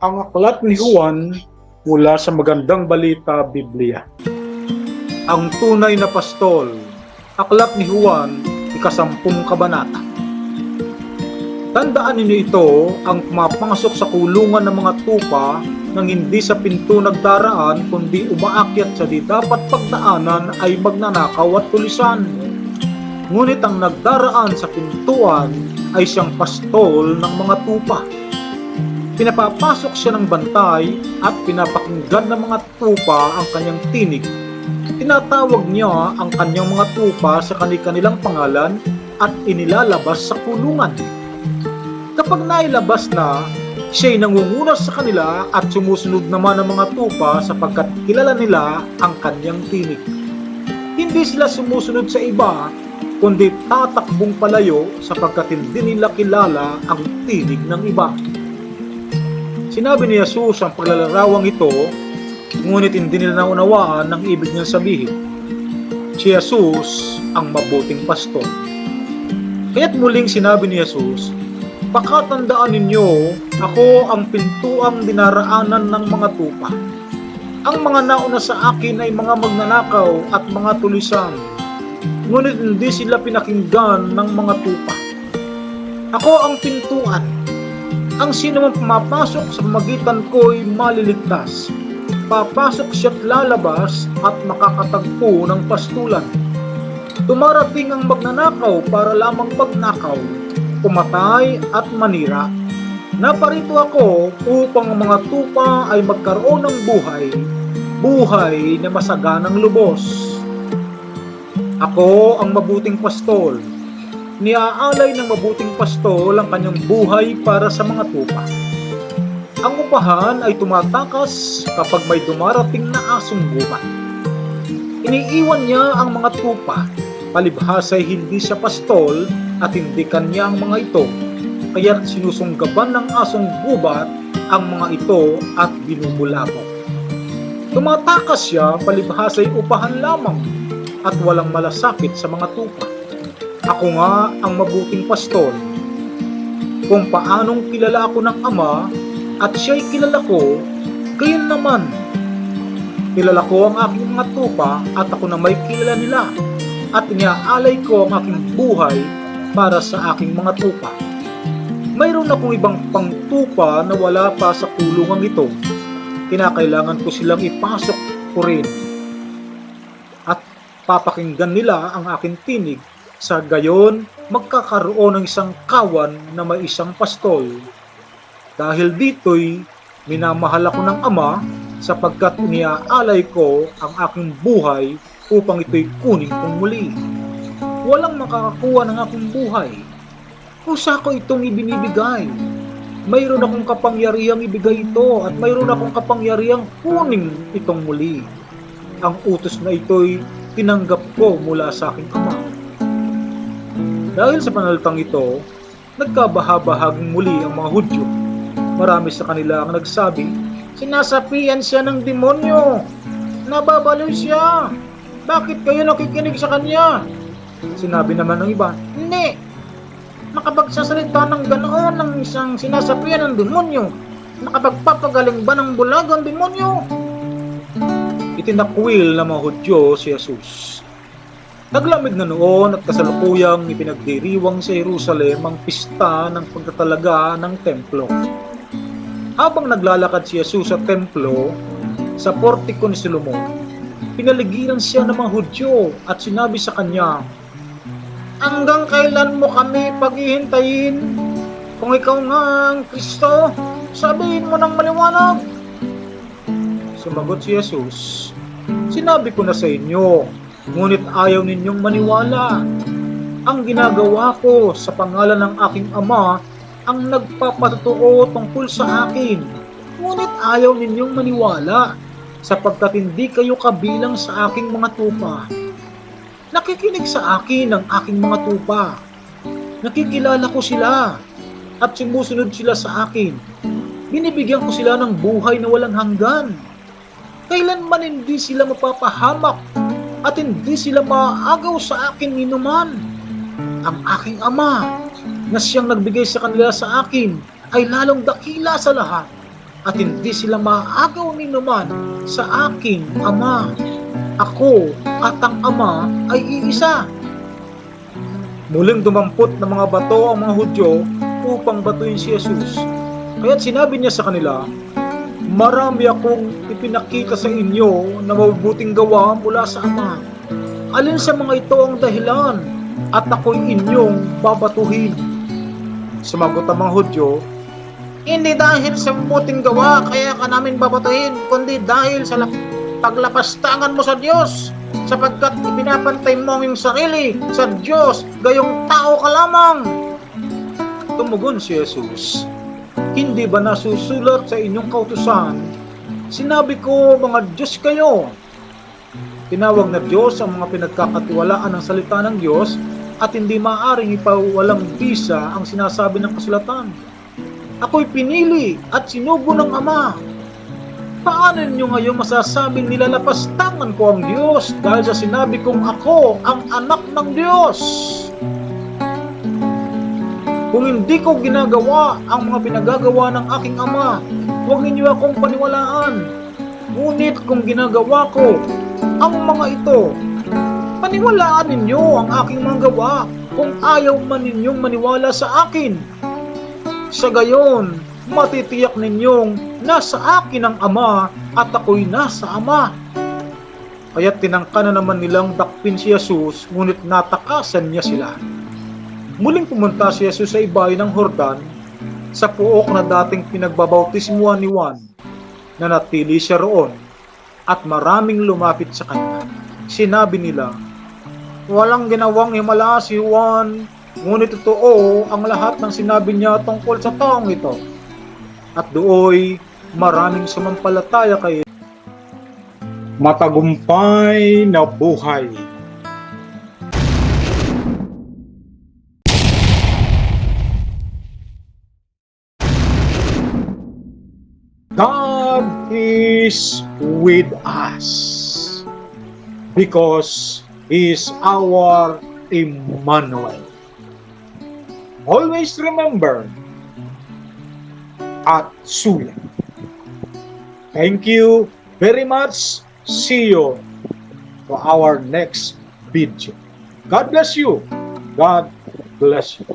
ang aklat ni Juan mula sa magandang balita Biblia. Ang tunay na pastol, aklat ni Juan, ikasampung kabanata. Tandaan ninyo ito ang pumapasok sa kulungan ng mga tupa nang hindi sa pinto nagdaraan kundi umaakyat sa di dapat pagdaanan ay magnanakaw at tulisan. Ngunit ang nagdaraan sa pintuan ay siyang pastol ng mga tupa. Pinapapasok siya ng bantay at pinapakinggan ng mga tupa ang kanyang tinig. Tinatawag niya ang kanyang mga tupa sa kanilang pangalan at inilalabas sa kulungan. Kapag nailabas na, siya'y nangunguna sa kanila at sumusunod naman ang mga tupa sapagkat kilala nila ang kanyang tinig. Hindi sila sumusunod sa iba, kundi tatakbong palayo sapagkat hindi nila kilala ang tinig ng iba. Sinabi ni Jesus ang paglalarawang ito, ngunit hindi nila naunawaan ang ibig niyang sabihin. Si Jesus ang mabuting pastor. Kaya't muling sinabi ni Jesus, Pakatandaan ninyo, ako ang pintuang dinaraanan ng mga tupa. Ang mga nauna sa akin ay mga magnanakaw at mga tulisan, ngunit hindi sila pinakinggan ng mga tupa. Ako ang pintuan. Ang sino man pumapasok sa pamagitan ko ay maliligtas. Papasok siya't lalabas at makakatagpo ng pastulan. Tumarating ang magnanakaw para lamang magnakaw, pumatay at manira. Naparito ako upang ang mga tupa ay magkaroon ng buhay, buhay na masaganang lubos. Ako ang mabuting pastol. Niaalay ng mabuting pastol ang kanyang buhay para sa mga tupa. Ang upahan ay tumatakas kapag may dumarating na asong gubat. Iniiwan niya ang mga tupa, palibhas ay hindi siya pastol at hindi kanya ang mga ito, kaya sinusunggaban ng asong gubat ang mga ito at binubulabog. Tumatakas siya palibhas ay upahan lamang at walang malasakit sa mga tupa. Ako nga ang mabuting pastol. Kung paanong kilala ako ng Ama at siya'y kilala ko, gayon naman. Kilala ko ang aking mga tupa at ako na may kilala nila at iniaalay ko ang aking buhay para sa aking mga tupa. Mayroon akong ibang pangtupa na wala pa sa kulungan ito. Kinakailangan ko silang ipasok ko rin. At papakinggan nila ang aking tinig sa gayon magkakaroon ng isang kawan na may isang pastol. Dahil dito'y minamahal ako ng Ama sapagkat iniaalay ko ang aking buhay upang ito'y kunin kong muli. Walang makakakuha ng aking buhay. Kusa ko itong ibinibigay. Mayroon akong kapangyarihang ibigay ito at mayroon akong kapangyarihang kunin itong muli. Ang utos na ito'y tinanggap ko mula sa aking ama. Dahil sa panalitang ito, nagkabahabahaging muli ang mga Hudyo. Marami sa kanila ang nagsabi, Sinasapian siya ng demonyo! Nababaliw siya! Bakit kayo nakikinig sa kanya? Sinabi naman ng iba, Hindi! Nakapagsasalita ng ganoon ng isang sinasapian ng demonyo. Nakapagpapagaling ba ng bulag ang demonyo? Itinakwil ng mga Hudyo si Jesus. Naglamig na noon at kasalukuyang ipinagdiriwang sa Jerusalem ang pista ng pagtatalaga ng templo. Habang naglalakad si Jesus sa templo, sa portiko ni Solomon, pinaligiran siya ng mga Hudyo at sinabi sa kanya, Hanggang kailan mo kami paghihintayin? Kung ikaw nga ang Kristo, sabihin mo ng maliwanag. Sumagot si Jesus, Sinabi ko na sa inyo, ngunit ayaw ninyong maniwala. Ang ginagawa ko sa pangalan ng aking Ama ang nagpapatotoo tungkol sa akin. Ngunit ayaw ninyong maniwala sapagkat hindi kayo kabilang sa aking mga tupa. Nakikinig sa akin ang aking mga tupa. Nakikilala ko sila at sumusunod sila sa akin. Binibigyan ko sila ng buhay na walang hanggan. Kailanman hindi sila mapapahamak at hindi sila maaagaw sa akin minuman. Ang aking ama na siyang nagbigay sa kanila sa akin ay lalong dakila sa lahat. at hindi sila maagaw ni naman sa aking ama. Ako at ang ama ay iisa. Muling dumampot ng mga bato ang mga Hudyo upang batuin si Jesus. Kaya't sinabi niya sa kanila, Marami akong ipinakita sa inyo na mabubuting gawa mula sa Ama. Alin sa mga ito ang dahilan at ako'y inyong babatuhin? Sumagot ang mga Hudyo, Hindi dahil sa mabuting gawa kaya ka namin babatuhin, kundi dahil sa lap- paglapastangan mo sa Diyos sapagkat ipinapantay mo ang sarili sa Diyos gayong tao ka lamang. Tumugon si Jesus, Hindi ba nasusulat sa inyong kautusan? Sinabi ko, mga Diyos kayo. Tinawag na Diyos ang mga pinagkakatiwalaan ng salita ng Diyos at hindi maaring ipawalang bisa ang sinasabi ng kasulatan. Ako'y pinili at sinugo ng Ama. Paano ninyo ngayon masasabing nilalapastangan ko ang Diyos dahil sa sinabi kong ako ang anak ng Diyos? Kung hindi ko ginagawa ang mga pinagagawa ng aking ama, huwag ninyo akong paniwalaan. Ngunit kung ginagawa ko ang mga ito, paniwalaan ninyo ang aking mga gawa kung ayaw man ninyong maniwala sa akin. Sa gayon, matitiyak ninyong nasa akin ang ama at ako'y nasa ama. Kaya tinangka na naman nilang dakpin si Jesus, ngunit natakasan niya sila. Muling pumunta si Jesus sa ibayo ng Hordan sa puok na dating pinagbabautismuhan ni Juan na natili siya roon at maraming lumapit sa kanya. Sinabi nila, Walang ginawang himala si Juan, ngunit totoo ang lahat ng sinabi niya tungkol sa taong ito. At dooy maraming sumampalataya kay Matagumpay na buhay. God is with us because He is our Emmanuel. Always remember at Suya. Thank you very much. See you for our next video. God bless you. God bless you.